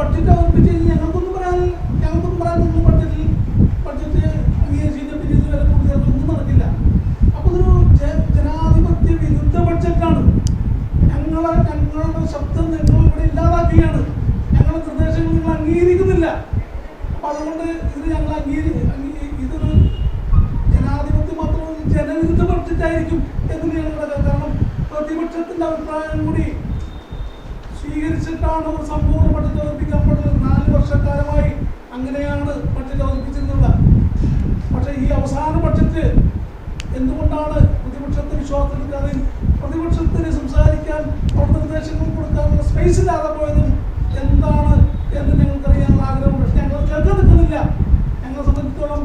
Budget അവതരിപ്പിച്ച് കഴിഞ്ഞാൽ ഞങ്ങൾക്കൊന്നും പറയാൻ ഞങ്ങൾക്കൊന്നും പറയാൻ ഒന്നും ബഡ്ജറ്റിൽ ബഡ്ജറ്റ് അംഗീകരിച്ചില്ല പിന്നെ ഒന്നും നടക്കില്ല. അപ്പോൾ ഒരു ജനാധിപത്യ വിരുദ്ധ ബഡ്ജറ്റാണ് ഞങ്ങളെ ഞങ്ങളുടെ ശബ്ദം നിങ്ങൾ ഇവിടെ ഇല്ലാതാക്കുകയാണ്. ഞങ്ങളുടെ നിർദ്ദേശങ്ങൾ നിങ്ങൾ അംഗീകരിക്കുന്നില്ല. അപ്പം അതുകൊണ്ട് ഇത് ഞങ്ങൾ അംഗീകരി ഇതൊരു ജനാധിപത്യം മാത്രം ജനവിരുദ്ധ ബഡ്ജറ്റായിരിക്കും എന്ന് ഞങ്ങളുടെ കാരണം പ്രതിപക്ഷത്തിന്റെ അഭിപ്രായം കൂടി സ്വീകരിച്ചിട്ടാണ് ഒരു സമ്പൂർണ ബഡ്ജറ്റ് അവതരിപ്പിക്കപ്പെട്ടത് നാല് വർഷക്കാലമായി അങ്ങനെയാണ് ബഡ്ജറ്റ് അവതരിപ്പിച്ചിരുന്നത് പക്ഷേ ഈ അവസാന ബഡ്ജറ്റ് എന്തുകൊണ്ടാണ് പ്രതിപക്ഷത്തെ വിശ്വാസത്തിൽ പ്രതിപക്ഷത്തിന് സംസാരിക്കാൻ അവിടെ നിർദ്ദേശങ്ങൾ കൊടുക്കാനുള്ള സ്പേസ് ഇല്ലാതെ പോയതും? എന്താണ് എന്ന് ഞങ്ങൾക്കറിയാനുള്ള ആഗ്രഹമുണ്ട്. പക്ഷെ ഞങ്ങൾ കേൾക്കാൻ നിൽക്കുന്നില്ല. ഞങ്ങളെ സംബന്ധിച്ചിടത്തോളം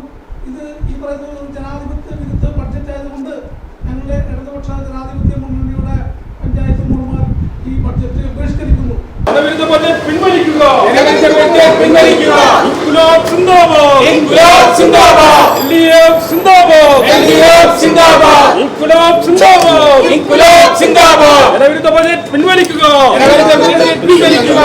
ഇത് ഈ പറയുന്ന ജനാധിപത്യ വിരുദ്ധ ബഡ്ജറ്റ് ആയതുകൊണ്ട് ഞങ്ങളുടെ ഇടതുപക്ഷ ജനാധിപത്യം പഞ്ചായത്ത് മുഴുവൻ ഈ ബഡ്ജറ്റ് ജനവിരുദ്ധ പിൻവലിക്കുക. ബജറ്റ് പിൻവലിക്കുക. ഇൻകുലാബ് സിന്ദാബാദ്. ഇൻകുലാബ് സിന്ദാബാദ്. എൽഡിഎഫ് സിന്ദാബാദ്. എൽഡിഎഫ് സിന്ദാബാദ് ഇൻകുലാബ് സിന്ദാബാദ് ഇൻകുലാബ് സിന്ദാബാദ് ജനവിരുദ്ധ ബജറ്റ് പിൻവലിക്കുക ജനവിരുദ്ധ ബജറ്റ് പിൻവലിക്കുക.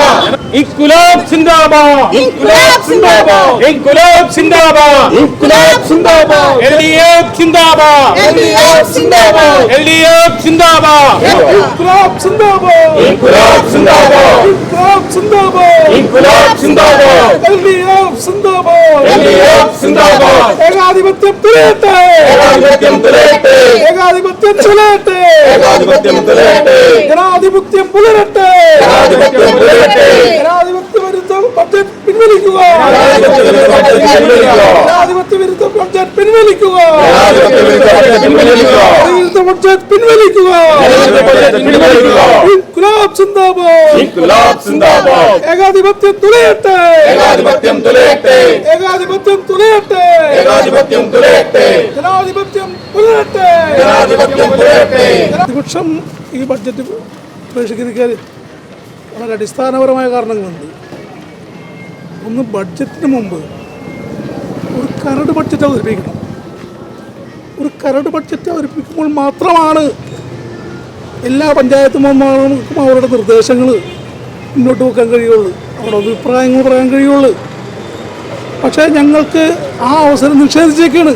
ഇൻകുലാബ് സിന്ദാബാദ്. ഇൻകുലാബ് സിന്ദാബാദ്. ഇൻകുലാബ് സിന്ദാബാദ്. ഇൻകുലാബ് സിന്ദാബാദ്. എൽഡിഎഫ് സിന്ദാബാദ്. എൽഡിഎഫ് സിന്ദാബാദ്. എൽഡിഎഫ് സിന്ദാബാദ്. ഇൻക്ലാബ് സിന്ദാബാദ്. ഇൻകുലാബ് സിന്ദാബാദ്. ഇൻക്ലാബ് സിന്ദാബാദ്. ഇൻകുലാബ് സിന്ദാബാദ്. എൽഡിഎഫ് സിന്ദാബാദ്. എൽഡിഎഫ് സിന്ദാബാദ്. ഏകാധിപത്യം തുലയട്ടെ. ഏകാധിപത്യം തുലയട്ടെ. ഏകാധിപത്യം തുലയട്ടെ. ഏകാധിപത്യം തുലയട്ടെ. ജനാധിപത്യം പുലരട്ടെ. ജനാധിപത്യം പുലരട്ടെ. പിൻവലിക്കുക. ജനാധിപത്യ വിരുദ്ധ ബഡ്ജറ്റ് പിൻവലിക്കുക. വിരുദ്ധ ബഡ്ജറ്റ് പിൻവലിക്കുക. ഇൻക്ലാബ് സിന്ദാബാദ്. ഇൻകുലാബ് സിന്ദാബാദ്. ഏകാധിപത്യം തുലയട്ടെ. ഏകാധിപത്യം തുലയട്ടെ. ഏകാധിപത്യം തുലയട്ടെ. ഏകാധിപത്യം തുലയട്ടെ. ജനാധിപത്യം പുലരട്ടെ ജനാധിപത്യം പുലരട്ടെ പ്രതിപക്ഷം ഈ ബഡ്ജറ്റ് ബഹിഷ്കരിക്കാൻ വളരെ അടിസ്ഥാനപരമായ കാരണങ്ങളുണ്ട്. ഒന്ന് ബഡ്ജറ്റിന് മുമ്പ് ഒരു കരട് ബഡ്ജറ്റ് അവതരിപ്പിക്കണം. ഒരു കരട് ബഡ്ജറ്റ് അവതരിപ്പിക്കുമ്പോൾ മാത്രമാണ് എല്ലാ പഞ്ചായത്ത് മെമ്പർമാർക്കും അവരുടെ നിർദ്ദേശങ്ങൾ മുന്നോട്ട് വെക്കാൻ കഴിയുള്ളൂ. അവരുടെ അഭിപ്രായങ്ങൾ പറയാൻ കഴിയുള്ളൂ. പക്ഷേ ഞങ്ങൾക്ക് ആ അവസരം നിഷേധിച്ചേക്കാണ്.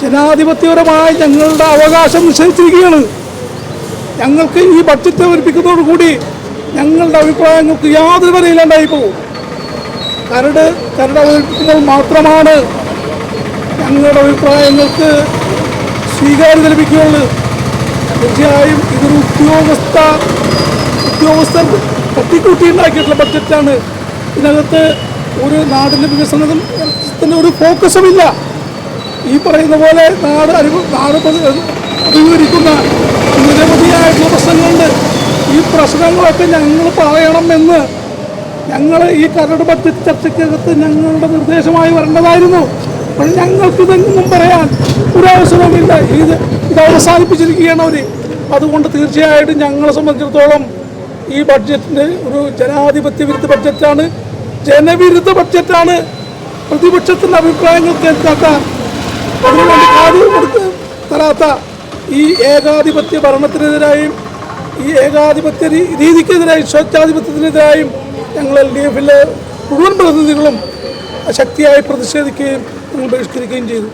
ജനാധിപത്യപരമായി ഞങ്ങളുടെ അവകാശം നിഷേധിച്ചിരിക്കുകയാണ്. ഞങ്ങൾക്ക് ഈ ബഡ്ജറ്റ് അവതരിപ്പിക്കുന്നതോടുകൂടി ഞങ്ങളുടെ അഭിപ്രായങ്ങൾക്ക് യാതൊരു വിലയില്ലാണ്ടായി പോകും. കരട് കരട് അവതരിപ്പിക്കുമ്പോൾ മാത്രമാണ് ഞങ്ങളുടെ അഭിപ്രായങ്ങൾക്ക് സ്വീകാര്യത ലഭിക്കുകയുള്ളൂ. തീർച്ചയായും ഇതൊരു ഉദ്യോഗസ്ഥ ഉദ്യോഗസ്ഥർ തട്ടിക്കൂട്ടിയുണ്ടാക്കിയിട്ടുള്ള ബഡ്ജറ്റാണ്. ഇതിനകത്ത് ഒരു നാടിന്റെ വികസനത്തിന് ഒരു ഫോക്കസുമില്ല. ഈ പറയുന്ന പോലെ നാട് അനുഭവ നാട് അഭിമുഖീകരിക്കുന്ന നിരവധിയായിട്ടുള്ള പ്രശ്നങ്ങളുണ്ട്. ഈ പ്രശ്നങ്ങളൊക്കെ ഞങ്ങൾ പറയണമെന്ന് ഞങ്ങൾ ഈ കരട് ബഡ്ജറ്റ് ചർച്ചയ്ക്കകത്ത് ഞങ്ങളുടെ നിർദ്ദേശമായി വരേണ്ടതായിരുന്നു. അപ്പോൾ ഞങ്ങൾക്ക് ഇതെങ്ങും പറയാൻ ഒരു അവസരവുമില്ല. ഇത് ഇത് അവസാനിപ്പിച്ചിരിക്കുകയാണ് അവർ അതുകൊണ്ട് തീർച്ചയായിട്ടും ഞങ്ങളെ സംബന്ധിച്ചിടത്തോളം ഈ ബഡ്ജറ്റിന് ഒരു ജനാധിപത്യ വിരുദ്ധ ബഡ്ജറ്റാണ്. ജനവിരുദ്ധ ബഡ്ജറ്റാണ്. പ്രതിപക്ഷത്തിന്റെ അഭിപ്രായങ്ങൾ കേൾക്കാത്ത അതിനുവേണ്ടി കാര്യം കൊടുത്ത് തരാത്ത ഈ ഏകാധിപത്യ ഭരണത്തിനെതിരായും ഈ ഏകാധിപത്യ രീതിക്കെതിരായും സ്വേച്ഛാധിപത്യത്തിനെതിരായും ഞങ്ങൾ എൽ ഡി എഫിലെ മുഴുവൻ പ്രതിനിധികളും ശക്തിയായി പ്രതിഷേധിക്കുകയും ബഹിഷ്കരിക്കുകയും ചെയ്തു.